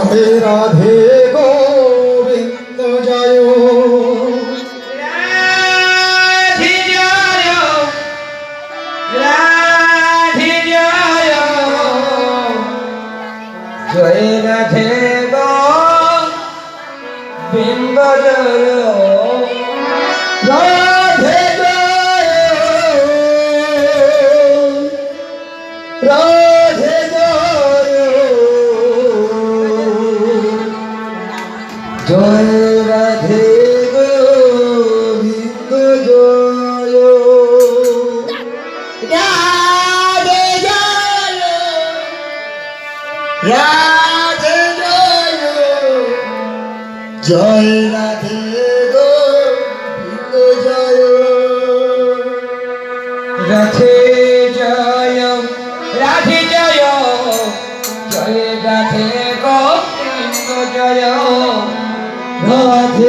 হে Radhe Govinda জয়। জয় Radhe জয়। জয় Radhe জয় জয় Radhe জয় Radhe জয় Radhe জয় জয় Radhe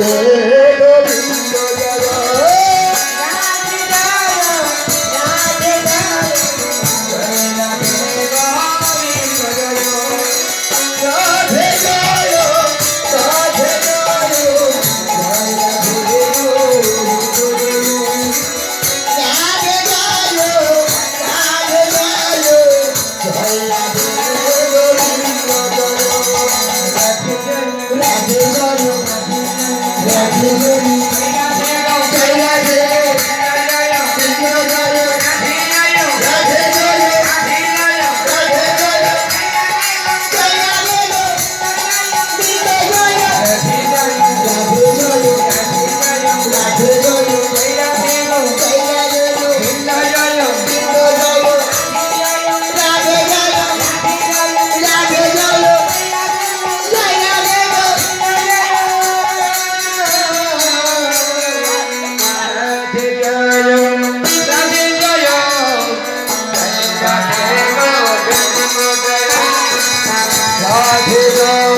Yeah.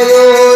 Oh.